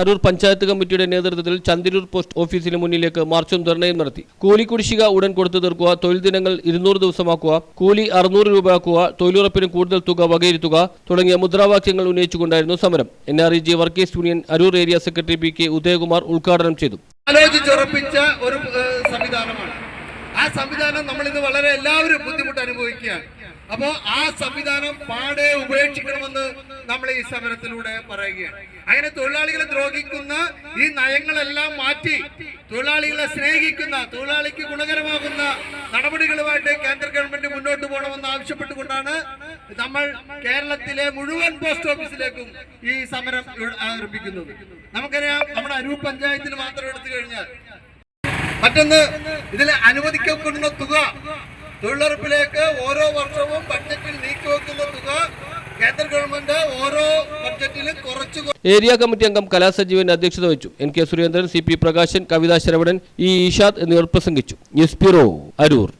അരൂർ പഞ്ചായത്ത് കമ്മിറ്റിയുടെ നേതൃത്വത്തിൽ ചന്ദിരൂർ പോസ്റ്റ് ഓഫീസിന് മുന്നിലേക്ക് മാർച്ചും ധർണയും നടത്തി. കൂലി കുടിശ്ശിക ഉടൻ കൊടുത്തു തീർക്കുക തൊഴിൽ ദിനങ്ങൾ ഇരുന്നൂറ് ദിവസമാക്കുക കൂലി അറുന്നൂറ് രൂപയാക്കുക തൊഴിലുറപ്പിന് കൂടുതൽ തുക വകയിരുത്തുക തുടങ്ങിയ മുദ്രാവാക്യങ്ങൾ ഉന്നയിച്ചുകൊണ്ടായിരുന്നു സമരം. N R E G workers union Aroor area secretary P K Udayakumar ഉദ്ഘാടനം ചെയ്തു. ഒരു ആ സംവിധാനം നമ്മൾ ഇന്ന് വളരെ എല്ലാവരും ബുദ്ധിമുട്ട് അനുഭവിക്കുകയാണ്. അപ്പോ ആ സംവിധാനം പാടെ ഉപേക്ഷിക്കണമെന്ന് നമ്മൾ ഈ സമരത്തിലൂടെ പറയുകയാണ്. അങ്ങനെ തൊഴിലാളികളെ ദ്രോഹിക്കുന്ന ഈ നയങ്ങളെല്ലാം മാറ്റി തൊഴിലാളികളെ സ്നേഹിക്കുന്ന തൊഴിലാളിക്ക് ഗുണകരമാകുന്ന നടപടികളുമായിട്ട് കേന്ദ്ര ഗവൺമെന്റ് മുന്നോട്ട് പോകണമെന്ന് ആവശ്യപ്പെട്ടുകൊണ്ടാണ് നമ്മൾ കേരളത്തിലെ മുഴുവൻ പോസ്റ്റ് ഓഫീസിലേക്കും ഈ സമരം ആരംഭിക്കുന്നത്. നമുക്കറിയാം നമ്മുടെ അരൂർ പഞ്ചായത്തിന് മാത്രം എടുത്തു കഴിഞ്ഞാൽ മറ്റൊന്ന് ഇതിൽ അനുവദിക്കപ്പെടുന്ന തുക തൊഴിലുറപ്പിലേക്ക് ഓരോ വർഷവും ബഡ്ജറ്റിൽ നീക്കിവെക്കുന്ന തുക കേന്ദ്ര ഗവൺമെന്റ് ഓരോ ബഡ്ജറ്റിലും കുറച്ചു ഏരിയ കമ്മിറ്റി അംഗം കലാസജീവൻ അധ്യക്ഷത വഹിച്ചു. N K Surendran C P Prakashan Kavitha Saravanan E Eeshad എന്നിവർ പ്രസംഗിച്ചു. News bureau Aroor.